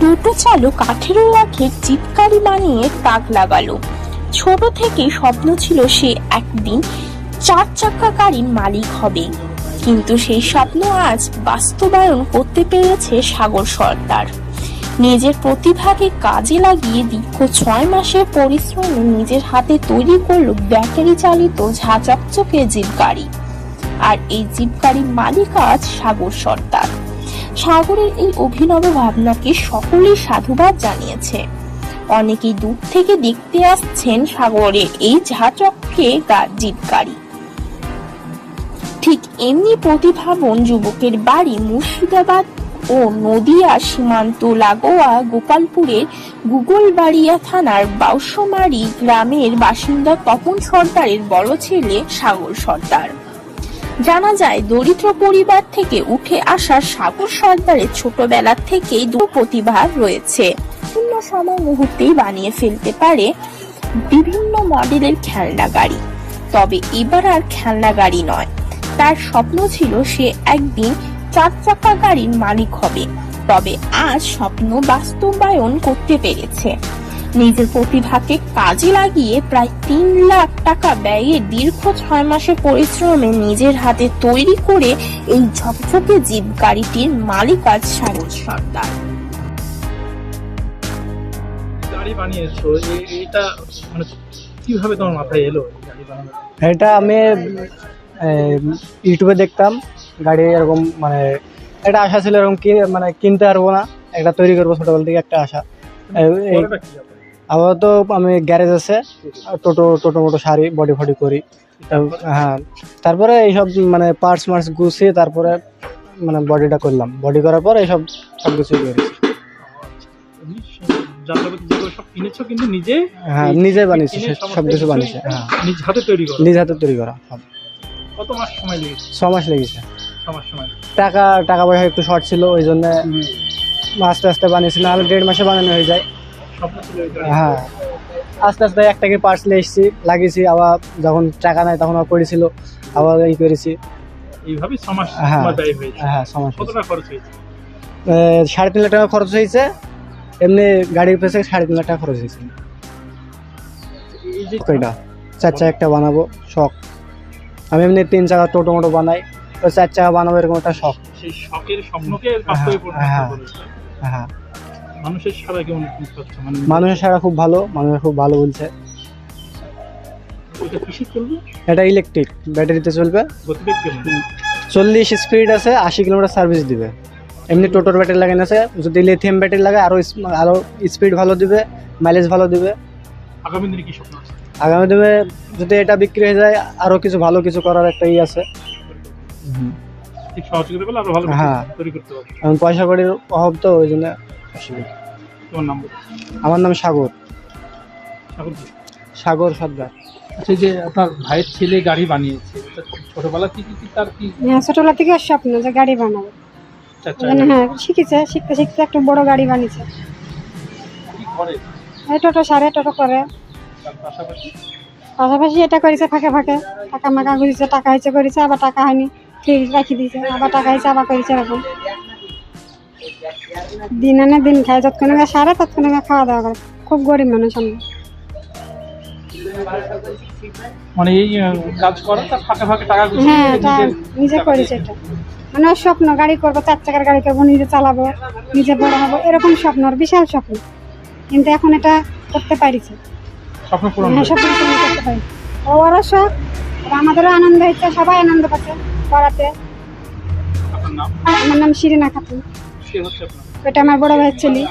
টোটো চালক আঠেরো লাখের চিৎকারি বানিয়ে তাক লাগালো। ছোট থেকে স্বপ্ন ছিল সে একদিন চার চাকা গাড়ির মালিক হবে। কিন্তু সেই স্বপ্ন আজ বাস্তবায়ন করতে পেরেছে সাগর সর্দার। নিজের প্রতিভাকে কাজে লাগিয়ে দীর্ঘ ছয় মাসের পরিশ্রমে নিজের হাতে তৈরি করল ব্যাটারি চালিত ঝাঁচকচকে জিপ গাড়ি আর এই জিপ গাড়ির মালিক আজ সাগর সর্দার। সাগরের এই অভিনব ভাবনাকে সকলেই সাধুবাদ জানিয়েছে। অনেকেই দূর থেকে দেখতে আসছেন সাগরের এই ঝাঁচককে গাড়ি ঠিক এমনি প্রতিভাবন যুবকের বাড়ি মুর্শিদাবাদ ও নদিয়া সীমান্ত লাগোয়া গোপালপুরের গুগলবাড়িয়া থানার বাউসমারি গ্রামের বাসিন্দা তপন সর্দারের বড় ছেলে সাগর সর্দার। জানা যায়, দরিদ্র পরিবার থেকে উঠে আসা সাগর সর্দারের ছোটবেলা থেকেই দু প্রতিভা রয়েছে। শূন্য সময় মুহূর্তেই বানিয়ে ফেলতে পারে বিভিন্ন মডেলের খেলনা গাড়ি। তবে এবার আর খেলনা গাড়ি নয়। তার স্বপ্ন ছিল সে একদিন চার চাকা গাড়ির মালিক হবে। তবে আজ স্বপ্ন বাস্তবায়ন করতে পেরেছে। নিজের প্রতিভাকে কাজে লাগিয়ে প্রায় তিন লাখ টাকা ব্যয়ে দীর্ঘ ছয় মাসের পরিশ্রমে নিজের হাতে তৈরি করে এই ঝকঝকে জিপ গাড়িটির মালিক আজ সাগর সর্দার। গাড়ি বানিয়েছো এটা মানে কীভাবে তোমার মাথায় এলো এই গাড়ি বানানো এটা আমি ইউটিউবে দেখতাম গাড়ি এরকম মানে একটা আশা ছিল এরকম কি মানে কিনতে পারব না একটা তৈরি করব ছোটবেলা থেকে একটা আশা। আপাতত আমি গ্যারেজ আছে টোটো টোটো মোটো সারি বডি ফডি করি। হ্যাঁ তারপরে এইসব মানে পার্টস মার্টস গুছিয়ে তারপরে মানে বডিটা করলাম। বডি করার পর এইসব সব কিছুই করেছি হ্যাঁ নিজে বানিয়েছি সব কিছু বানিয়েছি হ্যাঁ। নিজ হাতে তৈরি করো? নিজ হাতে তৈরি করা কত মাস সময় লেগেছে? ছ মাস লেগেছে। টাকা টাকা পয়সা একটু শর্ট ছিল ওই জন্য আস্তে আস্তে বানিয়েছি নাহলে দেড় মাসে বানানো হয়ে যায়। হ্যাঁ। আস্তে আস্তে একটা কি পার্টস নিয়ে এসেছি লাগিয়েছি আবার যখন টাকা নাই তখন আবার পড়েছিল আবার এই করেছি। এইভাবে ছ মাস হ্যাঁ। হ্যাঁ সমস্যা কত টাকা খরচ হয়েছে? সাড়ে তিন লাখ টাকা খরচ হয়েছে। এমনি গাড়ির পেছে সাড়ে তিন লাখ টাকা খরচ হয়েছে। ওইটা চার চাকা একটা বানাবো শখ। আমি এমনি তিন চাকা টোটো মোটো বানাই তো চার চাকা বানাবো এরকম একটা শখ। সেই শখের স্বপ্নকে হ্যাঁ। হ্যাঁ। মানুষের সারা কেমন মানে মানুষের সারা খুব ভালো মানুষ খুব ভালো বলছে। ওইটা কিসে চলবে? এটা ইলেকট্রিক ব্যাটারিতে চলবে। গতিবেগ কেমন? চল্লিশ স্পিড আছে আশি কিলোমিটার সার্ভিস দিবে। এমনি টোটোর ব্যাটারি লাগানো আছে যদি লিথিয়াম ব্যাটারি লাগে আরও ইস- আরও স্পিড ভালো দিবে মাইলেজ ভালো দিবে। আগামী দিনে কি স্বপ্ন আছে? আগামী দিনে যদি এটা বিক্রি হয়ে যায় আরও কিছু ভালো কিছু করার একটা ই আছে। হ্যাঁ। পয়সা কড়ির অভাব তো ওই জন্য অসুবিধা। তোমার নাম? আমার নাম সাগর। সাগর? সাগর সর্দার। আচ্ছা যে আপনার ভাইয়ের ছেলে গাড়ি বানিয়েছে ছোটবেলা থেকে কি তার কি হ্যাঁ ছোটবেলা থেকে স্বপ্ন যে গাড়ি বানাবো। চাচা ওই জন্য হ্যাঁ শিখেছে শিখতে শিখতে একটা বড় গাড়ি বানিয়েছে। এই টোটো সারে টোটো করে। পাশাপাশি? পাশাপাশি এটা করেছে ফাঁকে ফাঁকে। টাকা মাকা ঘুরেছে টাকা হয়েছে করেছে আবার টাকা হয়নি। ঠিক রাখি দিয়েছে আবার টাকা হয়েছে আবার করেছে এরকম। দিন আনে দিন খায় যতক্ষণ সারে ততক্ষণ খাওয়া দাওয়া করে। খুব গরিব মানুষ আমরা। মানে এই কাজ করে তার ফাঁকে ফাঁকে টাকা হ্যাঁ নিজে মানে স্বপ্ন গাড়ি করব চার চাকার গাড়ি করব নিজে চালাবো নিজে বড় হব এরকম স্বপ্ন বিশাল স্বপ্ন। কিন্তু এখন এটা করতে পারিছে। স্বপ্ন পূরণ হ্যাঁ করতে পারি ও ওরও শখ আমাদেরও আনন্দ হচ্ছে সবাই আনন্দ পাচ্ছে আপনার আমার নাম শিরিনা খাতুন। হচ্ছে ওটা আমার বড় ভাইয়ের ছেলে